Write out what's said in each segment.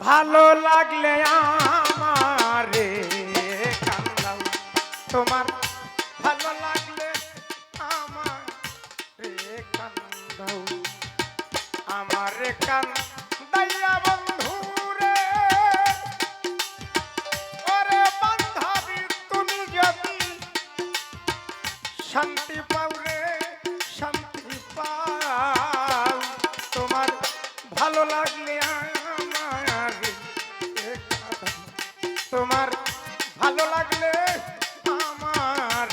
ভালো লাগলে আমারে তোমার ভালো লাগলে আমারে কান্দাও। আমারে কান্দাইয়া তোমার ভালো লাগলে আমার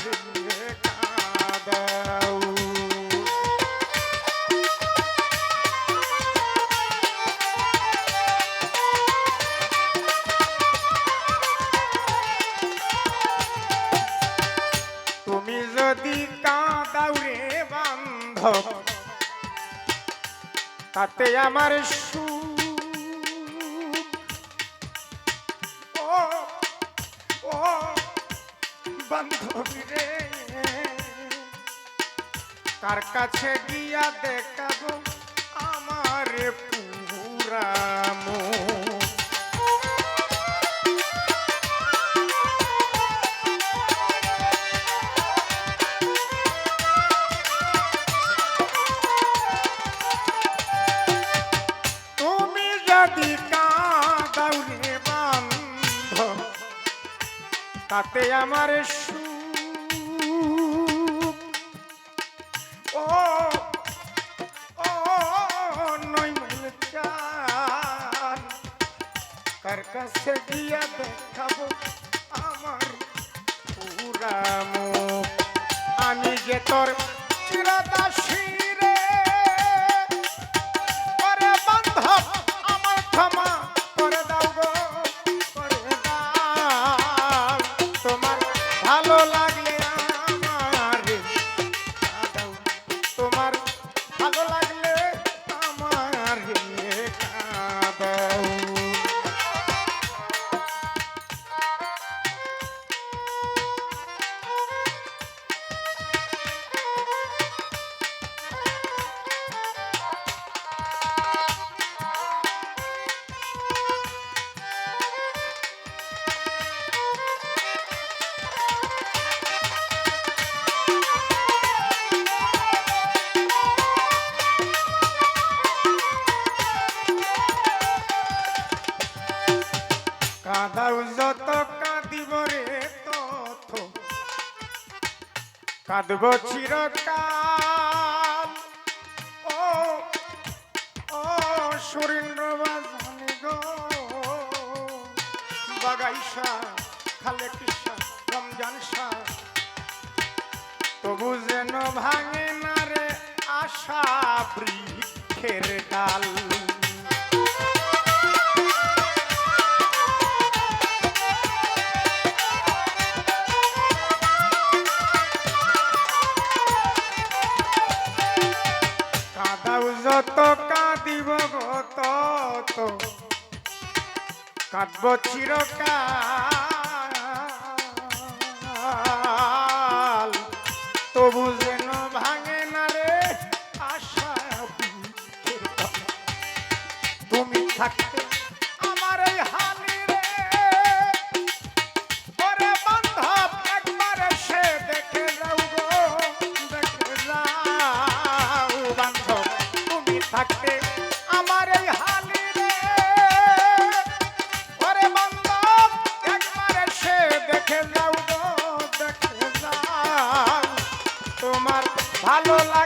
তুমি যদি কাঁদাও রে বান্ধব তাতে আমার সুখ বান্ধবী রে কার কাছে গিয়া দেখাবো আমার পুরা তাতে আমার ও ও মন চান। কার কাছে গিয়া দেখাবো আমার পুরা মুখ? আমি যে তোর চিরদাসী কাঁদব চিরকাল। ও ও সুরেন্দ্র বাজানে গো। বাগাইসা, খালে কিসা, রমজান শাহ তবু যেন ভাঙে না রে আশা বৃক্ষের ডাল। কাঁদিব গো চিরকাল। তবু ভালো লাগলে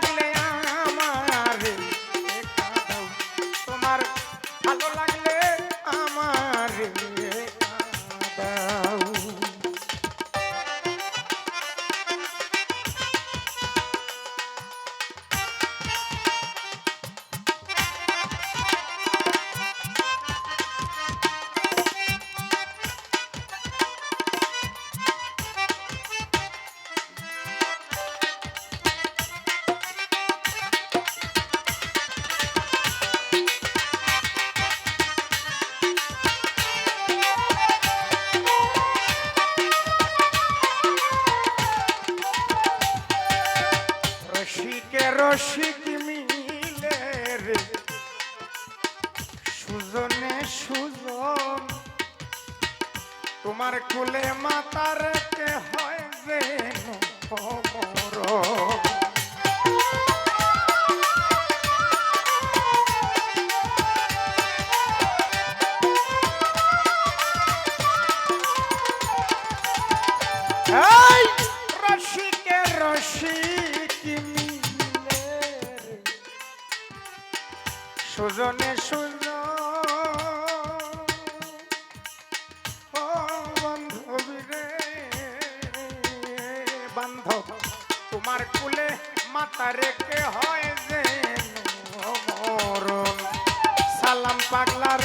বান্ধব তোমার কুলে মাতা রেখে হয় যে মরণ। সালাম পাগলার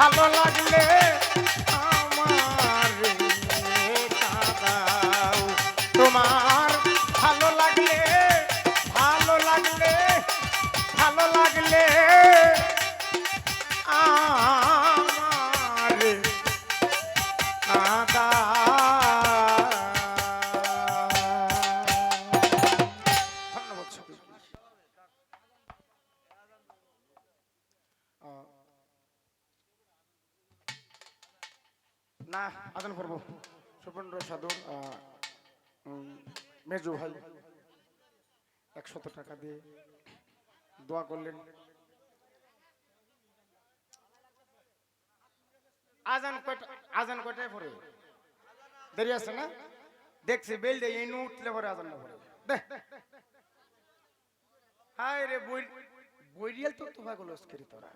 ভালো লাগলে না, আদান করব। সুপেন্দ্র মেজু ভাই, একশত টাকা দিয়ে দোয়া করলেন। আজান কয়টা আজান কয়টায় পরে দেরি আছে না? দেখছি, বেল এই উঠলে পরে আজান না হায় রে, বই বইরিয়াল তো তো পাগল অস্করি তোরা।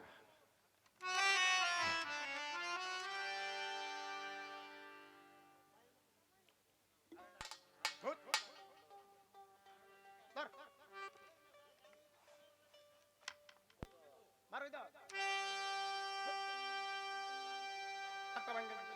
একটা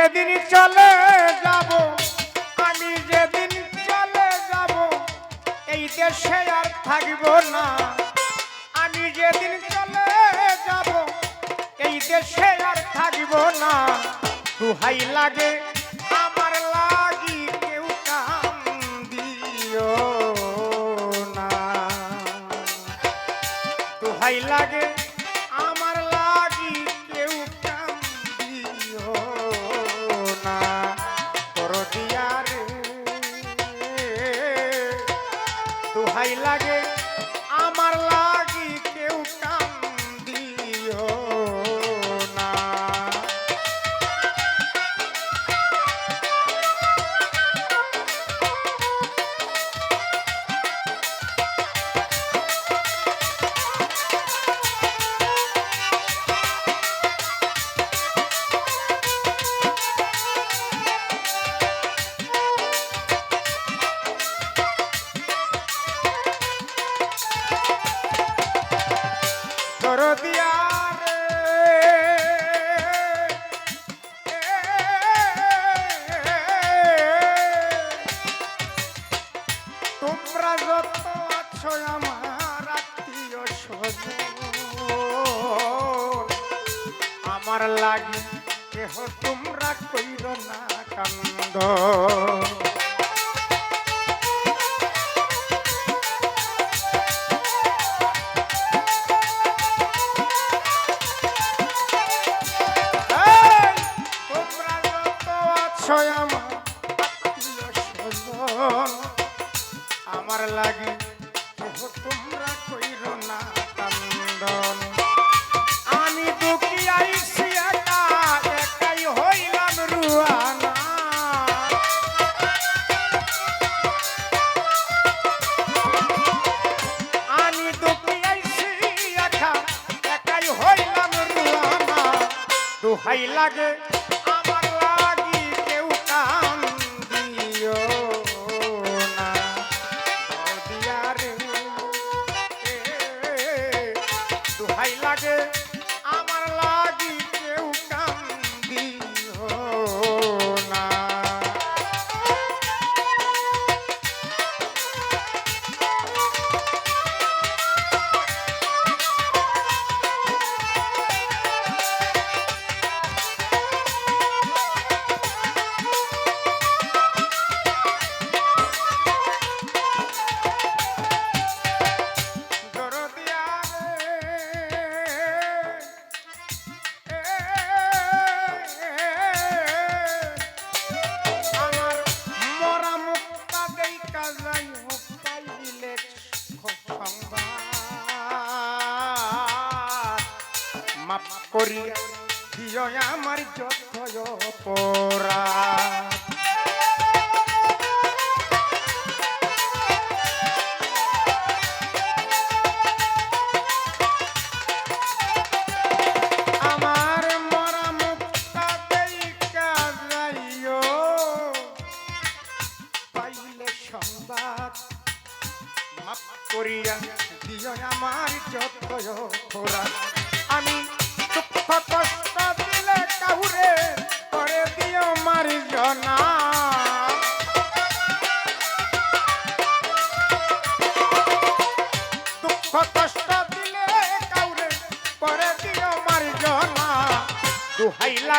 যেদিন চলে যাব, আমি যেদিন চলে যাব, এই দেশে আর থাকব না। আমি যেদিন চলে যাব, এই দেশে আর থাকব না। দুহাই লাগে, আমার লাগি কেউ কাম দিও না। দুহাই লাগে তোর দিয়া তোমরা যত আছো আমার আত্মীয় স্বজন আমার লাগে কেহ তোমরা কইর না কান্দ দোহাই লাগে মাপ করিয়া দিও আমার যত পরা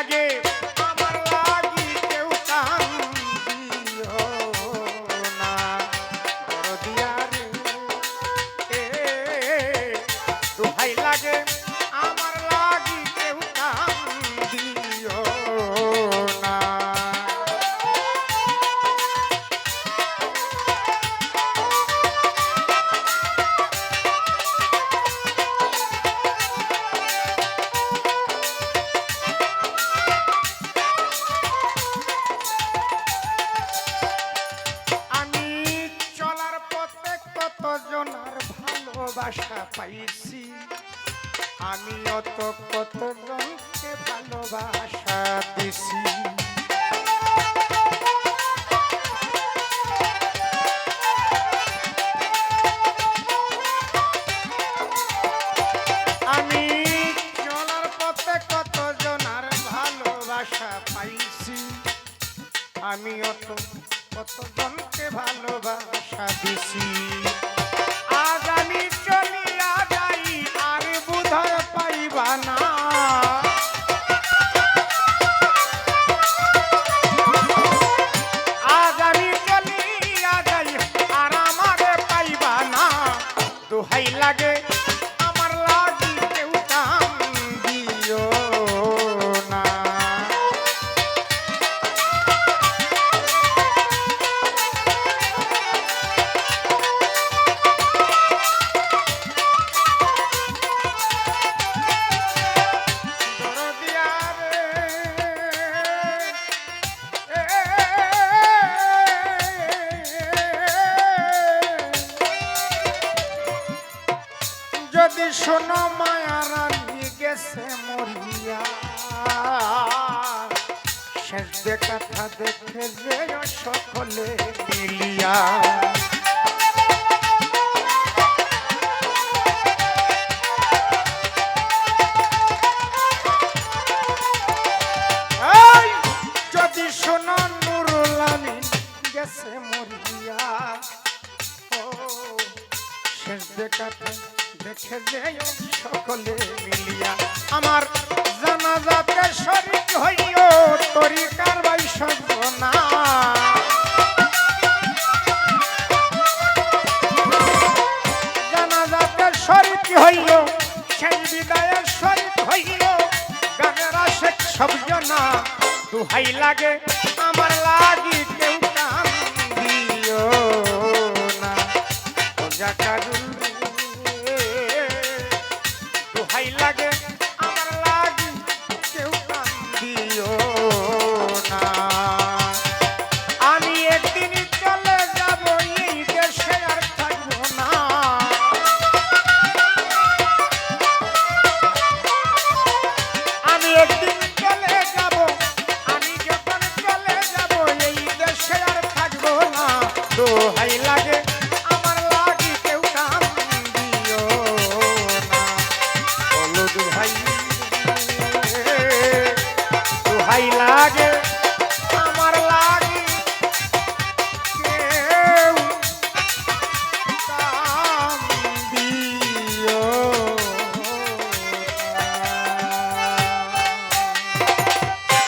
game. স্বজনকে ভালোবাসা দিছি। আমি চলার পথে কত জনার ভালোবাসা পাইছি? আমিও তো কত জনকে ভালোবাসা দিছি? শোনো মায়ার গেছে মরিয়া। শেষ যে কথা দেখে যে সকলে মিলিয়া। যদি শোনো নুরুল আমিন গেছে মরিয়া। ও, শেষ যে কথা দেখে যেও সকলে মিলিয়া। আমার জানাজাতে শরীর হইও তরিকার বাই সর্বনা। জানাজাতে শরীর হইল সেই বিদায়ের শরীর হইল গানের আশেক সব জনা, দুহাই লাগে, আমার লাগি কেউ কান দিও না। ও জাকারুল